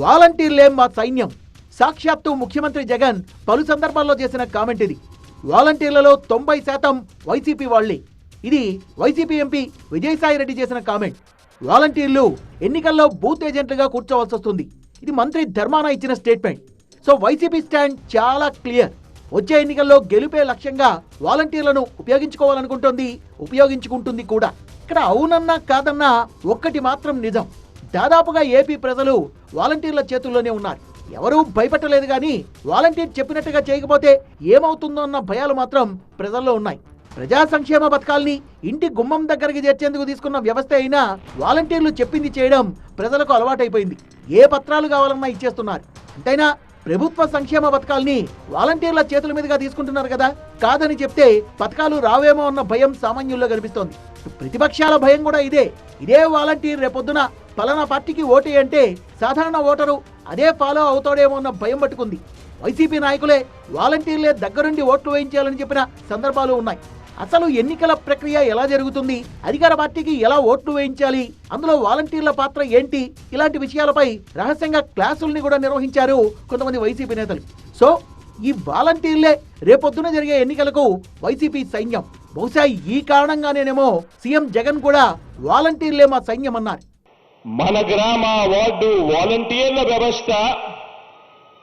వాలంటీర్లే మా సైన్యం. సాక్షాత్తు ముఖ్యమంత్రి జగన్ పలు సందర్భాల్లో చేసిన కామెంట్ ఇది. వాలంటీర్లలో తొంభై శాతం వైసీపీ వాళ్ళే ఇది వైసీపీ ఎంపీ విజయసాయిరెడ్డి చేసిన కామెంట్. వాలంటీర్లు ఎన్నికల్లో బూత్ ఏజెంట్లుగా కూర్చోవలసి వస్తుంది. ఇది మంత్రి ధర్మాన ఇచ్చిన స్టేట్మెంట్. సో వైసీపీ స్టాండ్ చాలా క్లియర్. వచ్చే ఎన్నికల్లో గెలుపే లక్ష్యంగా వాలంటీర్లను ఉపయోగించుకోవాలనుకుంటుంది ఉపయోగించుకుంటుంది కూడా. ఇక్కడ అవునన్నా కాదన్నా ఒక్కటి మాత్రం నిజం. దాదాపుగా ఏపీ ప్రజలు వాలంటీర్ల చేతుల్లోనే ఉన్నారు. ఎవరూ భయపెట్టలేదు కానీ వాలంటీర్ చెప్పినట్టుగా చేయకపోతే ఏమవుతుందో అన్న భయాలు మాత్రం ప్రజల్లో ఉన్నాయి. ప్రజా సంక్షేమ పథకాల్ని ఇంటి గుమ్మం దగ్గరికి చేర్చేందుకు తీసుకున్న వ్యవస్థ అయినా వాలంటీర్లు చెప్పింది చేయడం ప్రజలకు అలవాటైపోయింది. ఏ పత్రాలు కావాలన్నా ఇచ్చేస్తున్నారు. అంతైనా? ప్రభుత్వ సంక్షేమ పథకాల్ని వాలంటీర్ల చేతుల మీదుగా తీసుకుంటున్నారు కదా? కాదని చెప్తే పథకాలు రావేమో అన్న భయం సామాన్యుల్లో కనిపిస్తోంది. ప్రతిపక్షాల భయం కూడా ఇదే. ఇదే వాలంటీర్ రేపొద్దున ఫలానా పార్టీకి ఓటే అంటే సాధారణ ఓటరు అదే ఫాలో అవుతాడేమో అన్న భయం పట్టుకుంది. వైసీపీ నాయకులే వాలంటీర్లే దగ్గరుండి ఓట్లు వేయించాలని చెప్పిన సందర్భాలు ఉన్నాయి. అసలు ఎన్నికల ప్రక్రియ ఎలా జరుగుతుంది? అధికార పార్టీకి ఎలా ఓట్లు వేయించాలి? అందులో వాలంటీర్ల పాత్ర ఏంటి? ఇలాంటి విషయాలపై రహస్యంగా క్లాసుల్ని కూడా నిర్వహించారు కొంతమంది వైసీపీ నేతలు. సో ఈ వాలంటీర్లే రేపొద్దున జరిగే ఎన్నికలకు వైసీపీ సైన్యం. బహుశా ఈ కారణంగానేనేమో సీఎం జగన్ కూడా వాలంటీర్లే మా సైన్యం అన్నారు. మన గ్రామ వార్డు వాలంటీర్ల వ్యవస్థ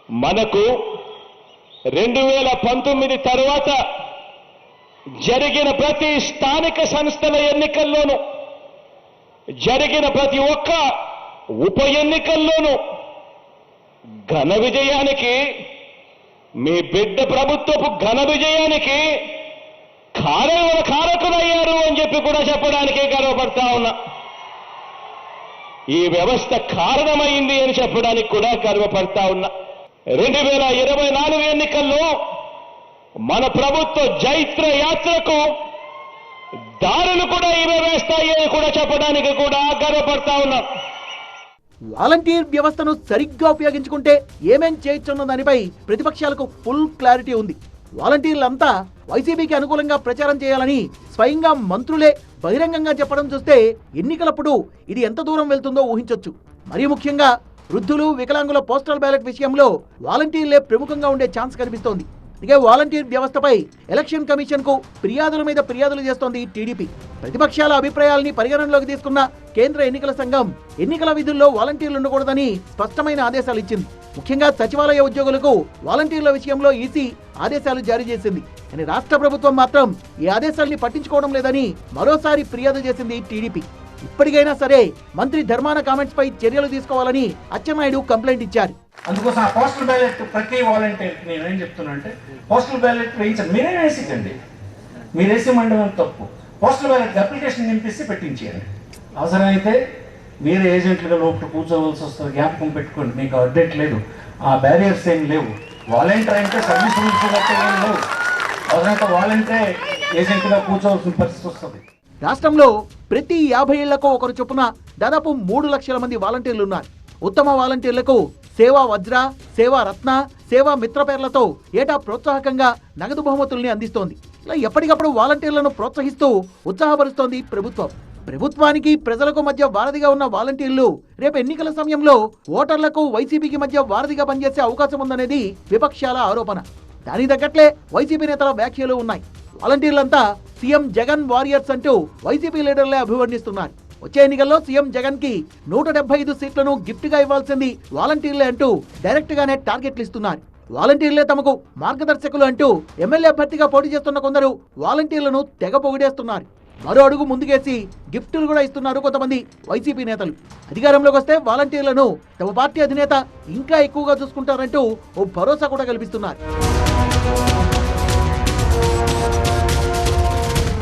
మనకు రెండు వేల పంతొమ్మిది తర్వాత జరిగిన ప్రతి స్థానిక సంస్థల ఎన్నికల్లోనూ జరిగిన ప్రతి ఒక్క ఉప ఎన్నికల్లోనూ ఘన విజయానికి మీ బిడ్డ ప్రభుత్వపు ఘన విజయానికి కారణ కారకులయ్యారు అని చెప్పి కూడా చెప్పడానికి గర్వపడతా ఉన్నా. ఈ వ్యవస్థ కారణమైంది అని చెప్పడానికి కూడా గర్వపడతా ఉన్నా. రెండు వేల ఇరవై నాలుగు ఎన్నికల్లో మన ప్రభుత్వ జైత్ర యాత్రకు దారులు కూడా ఇవే వేస్తాయి అని కూడా చెప్పడానికి కూడా గర్వపడతా ఉన్నా. వాలంటీర్ వ్యవస్థను సరిగ్గా ఉపయోగించుకుంటే ఏమేం చేయొచ్చున్న దానిపై ప్రతిపక్షాలకు ఫుల్ క్లారిటీ ఉంది. వాలంటీర్లంతా వైసీపీకి అనుకూలంగా ప్రచారం చేయాలని స్వయంగా మంత్రులే బహిరంగంగా చెప్పడం చూస్తే ఎన్నికలప్పుడు ఇది ఎంత దూరం వెళ్తుందో ఊహించొచ్చు. మరీ ముఖ్యంగా వృద్ధులు వికలాంగుల పోస్టల్ బ్యాలెట్ విషయంలో వాలంటీర్లే ప్రముఖంగా ఉండే ఛాన్స్ కనిపిస్తోంది. ఇక వాలంటీర్ వ్యవస్థపై ఎలక్షన్ కమిషన్కు ఫిర్యాదుల మీద ఫిర్యాదులు చేస్తోంది టీడీపీ. ప్రతిపక్షాల అభిప్రాయాల్ని పరిగణనలోకి తీసుకున్న కేంద్ర ఎన్నికల సంఘం ఎన్నికల విధుల్లో వాలంటీర్లు ఉండకూడదని స్పష్టమైన ఆదేశాలు ఇచ్చింది. ముఖ్యంగా సచివాలయ ఉద్యోగులకు వాలంటీర్ల విషయంలో ఈసీ ఆదేశాలు జారీ చేసింది. కానీ రాష్ట్ర ప్రభుత్వం మాత్రం ఈ ఆదేశాల్ని పట్టించుకోవడం లేదని మరోసారి ఫిర్యాదు చేసింది టీడీపీ. ఇప్పటికైనా సరే మంత్రి ధర్మాన కామెంట్స్ పై చర్యలు తీసుకోవాలని అచ్చెన్నాయుడు కంప్లైంట్ ఇచ్చారు. అందుకోసం ఆ పోస్టల్ బ్యాలెట్ ప్రతి వాలంటీర్ నేను ఏం చెప్తున్నా అంటే పోస్టల్ బ్యాలెట్ వేయించండి. మీరే వేసించండి మీరు వేసి మండలం తప్పు. పోస్టల్ బ్యాలెట్ అప్లికేషన్ నింపిస్తే పెట్టించేయండి. అవసరమైతే మీరు ఏజెంట్లుగా లోపల కూర్చోవలసి వస్తుంది జ్ఞాపకం పెట్టుకోండి. మీకు అప్డేట్ లేదు. ఆ బ్యారియర్స్ ఏం లేవు. వాలంటీర్ అంటే సర్వీస్ రూల్స్ ఏం లేవు. అదంతా వాలంటీర్ ఏజెంట్గా కూర్చోవలసిన పరిస్థితి వస్తుంది. రాష్ట్రంలో ప్రతి యాభై ఏళ్ళకు ఒకరు చొప్పున దాదాపు మూడు లక్షల మంది వాలంటీర్లు ఉన్నారు. ఉత్తమ వాలంటీర్లకు సేవా వజ్ర సేవా రత్న సేవా మిత్ర పేర్లతో ఏటా ప్రోత్సాహకంగా నగదు బహుమతుల్ని అందిస్తోంది. ఇలా ఎప్పటికప్పుడు వాలంటీర్లను ప్రోత్సహిస్తూ ఉత్సాహపరుస్తోంది ప్రభుత్వం. ప్రభుత్వానికి ప్రజలకు మధ్య వారధిగా ఉన్న వాలంటీర్లు రేపు ఎన్నికల సమయంలో ఓటర్లకు వైసీపీకి మధ్య వారధిగా పనిచేసే అవకాశం ఉందనేది విపక్షాల ఆరోపణ. దానికి తగ్గట్లే వైసీపీ నేతల వ్యాఖ్యలు ఉన్నాయి. వాలంటీర్లంతా సీఎం జగన్ వారియర్స్ అంటూ వైసీపీ లీడర్లే అభివర్ణిస్తున్నారు. వచ్చే ఎన్నికల్లో సీఎం జగన్కి నూట డెబ్బై ఐదు సీట్లను గిఫ్ట్గా ఇవ్వాల్సింది వాలంటీర్లే అంటూ డైరెక్ట్ గానే టార్గెట్లు ఇస్తున్నారు. వాలంటీర్లే తమకు మార్గదర్శకులు అంటూ ఎమ్మెల్యే అభ్యర్థిగా పోటీ చేస్తున్న కొందరు వాలంటీర్లను తెగ పొగిడేస్తున్నారు. మరో అడుగు ముందుకేసి గిఫ్టులు కూడా ఇస్తున్నారు కొంతమంది వైసీపీ నేతలు. అధికారంలోకి వస్తే వాలంటీర్లను తమ పార్టీ అధినేత ఇంకా ఎక్కువగా చూసుకుంటారంటూ ఓ భరోసా కూడా కల్పిస్తున్నారు.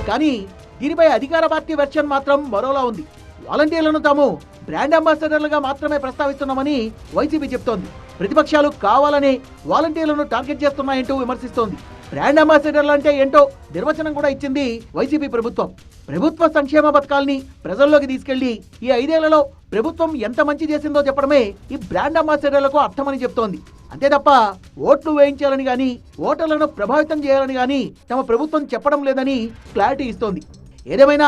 కానీ దీనిపై అధికార పార్టీ వెర్షన్ మాత్రం మరోలా ఉంది. వాలంటీర్లను తాము బ్రాండ్ అంబాసిడర్లుగా మాత్రమే ప్రస్తావిస్తున్నామని వైసీపీ చెప్తోంది. ప్రతిపక్షాలు కావాలని వాలంటీర్లను టార్గెట్ చేస్తున్నాయంటూ విమర్శిస్తోంది. బ్రాండ్ అంబాసిడర్లు అంటే ఏంటో నిర్వచనం కూడా ఇచ్చింది వైసీపీ ప్రభుత్వం. ప్రభుత్వ సంక్షేమ పథకాల్ని ప్రజల్లోకి తీసుకెళ్ళి ఈ ఐదేళ్ళలో ప్రభుత్వం ఎంత మంచి చేసిందో చెప్పడమే ఈ బ్రాండ్ అంబాసిడర్లకు అర్థమని చెప్తోంది. అంతే తప్ప ఓట్లు వేయించాలని గాని ఓటర్లను ప్రభావితం చేయాలని గాని తమ ప్రభుత్వం చెప్పడం లేదని క్లారిటీ ఇస్తోంది. ఏదేమైనా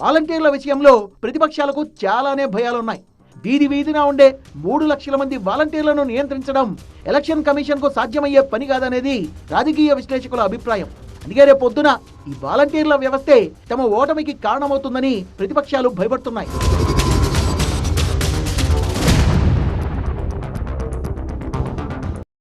వాలంటీర్ల విషయంలో ప్రతిపక్షాలకు చాలానే భయాలున్నాయి. వీధి వీధినా ఉండే మూడు లక్షల మంది వాలంటీర్లను నియంత్రించడం ఎలక్షన్ కమిషన్కు సాధ్యమయ్యే పని కాదనేది రాజకీయ విశ్లేషకుల అభిప్రాయం. అందుకే రేపు పొద్దున ఈ వాలంటీర్ల వ్యవస్థే తమ ఓటమికి కారణమవుతుందని ప్రతిపక్షాలు భయపడుతున్నాయి.